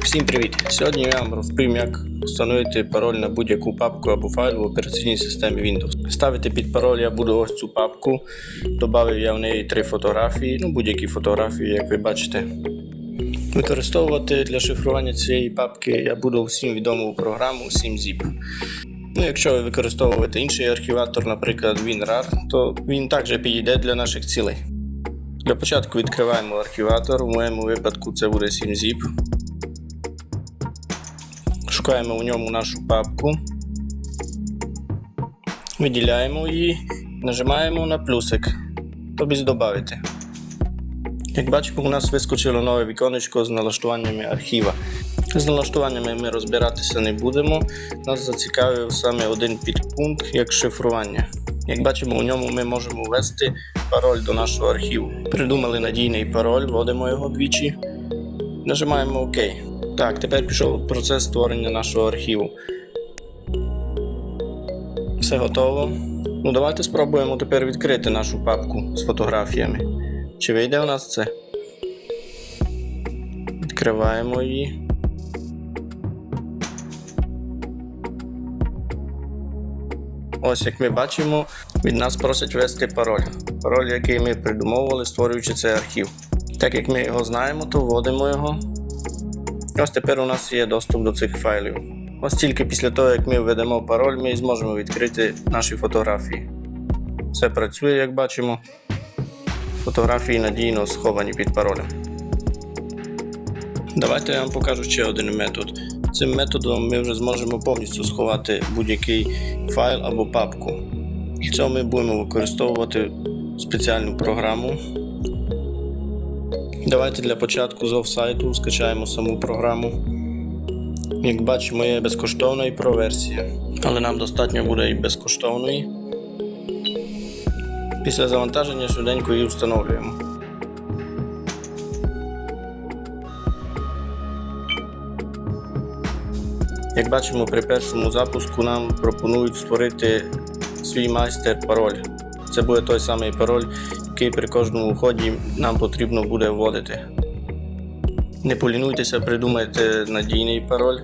Всім привіт! Сьогодні я вам розповім, як встановити пароль на будь-яку папку або файл в операційній системі Windows. Ставити під пароль я буду ось цю папку. Добавив я в неї три фотографії, ну будь-які фотографії, як ви бачите. Використовувати для шифрування цієї папки я буду всім відому програму SimZip. Ну, якщо ви використовуєте інший архіватор, наприклад WinRAR, то він також підійде для наших цілей. Для початку відкриваємо архіватор, у моєму випадку це буде SimZip. Шукаємо у ньому нашу папку, виділяємо її, нажимаємо на плюсик, тобто додати. Як бачимо, у нас вискочило нове віконечко з налаштуваннями архіва. З налаштуваннями ми розбиратися не будемо. Нас зацікавив саме один підпункт як шифрування. Як бачимо, у ньому ми можемо ввести пароль до нашого архіву. Придумали надійний пароль, вводимо його двічі, нажимаємо ОК. Так, тепер пішов процес створення нашого архіву. Все готово. Ну, давайте спробуємо тепер відкрити нашу папку з фотографіями. Чи вийде у нас це? Відкриваємо її. Ось як ми бачимо, від нас просять ввести пароль. Пароль, який ми придумовували, створюючи цей архів. Так як ми його знаємо, то вводимо його. Ось тепер у нас є доступ до цих файлів. Ось тільки після того, як ми введемо пароль, ми зможемо відкрити наші фотографії. Все працює, як бачимо. Фотографії надійно сховані під паролем. Давайте я вам покажу ще один метод. Цим методом ми вже зможемо повністю сховати будь-який файл або папку. Для цього ми будемо використовувати спеціальну програму. Давайте для початку з офсайту скачаємо саму програму. Як бачимо, є безкоштовна і про-версія, але нам достатньо буде і безкоштовної. Після завантаження швиденько її встановлюємо. Як бачимо, при першому запуску нам пропонують створити свій майстер-пароль. Це буде той самий пароль, який при кожному вході нам потрібно буде вводити. Не полінуйтеся, придумайте надійний пароль.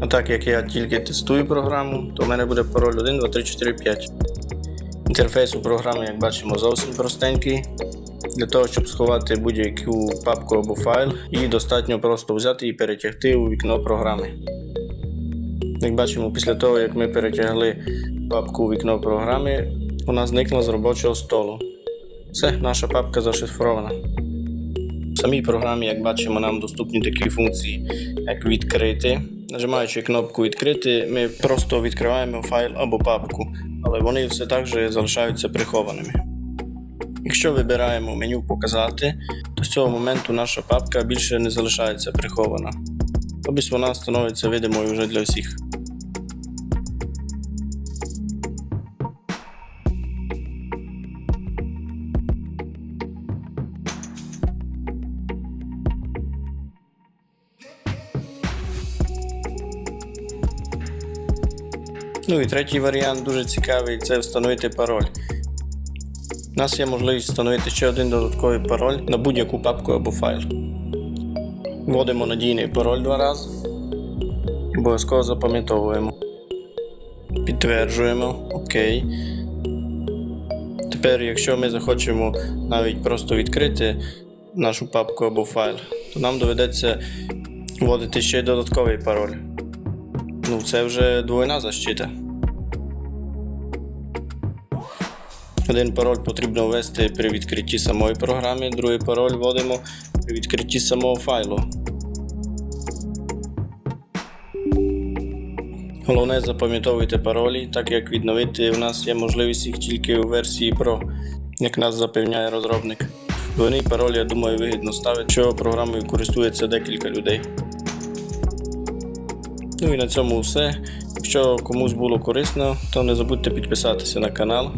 А так як я тільки тестую програму, то в мене буде пароль 1, 2, 3, 4, 5. Інтерфейс у програми, як бачимо, зовсім простенький. Для того, щоб сховати будь-яку папку або файл, її достатньо просто взяти і перетягти у вікно програми. Як бачимо, після того, як ми перетягли папку у вікно програми, вона зникла з робочого столу. Все, наша папка зашифрована. В самій програмі, як бачимо, нам доступні такі функції, як відкрити. Нажимаючи кнопку відкрити, ми просто відкриваємо файл або папку, але вони все так же залишаються прихованими. Якщо вибираємо меню Показати, то з цього моменту наша папка більше не залишається прихована. Тобто вона становиться видимою вже для всіх. Ну і третій варіант дуже цікавий це встановити пароль. У нас є можливість встановити ще один додатковий пароль на будь-яку папку або файл. Вводимо надійний пароль два рази. Обов'язково запам'ятовуємо. Підтверджуємо ОК. Тепер, якщо ми захочемо навіть просто відкрити нашу папку або файл, то нам доведеться вводити ще й додатковий пароль. Ну, це вже двойна защита. Один пароль потрібно ввести при відкритті самої програми, другий пароль вводимо при відкритті самого файлу. Головне запам'ятовуйте паролі, так як відновити у нас є можливість їх тільки у версії Pro, як нас запевняє розробник. Двойний пароль, я думаю, вигідно ставити, що програмою користується декілька людей. Ну і на цьому все. Якщо комусь було корисно, то не забудьте підписатися на канал.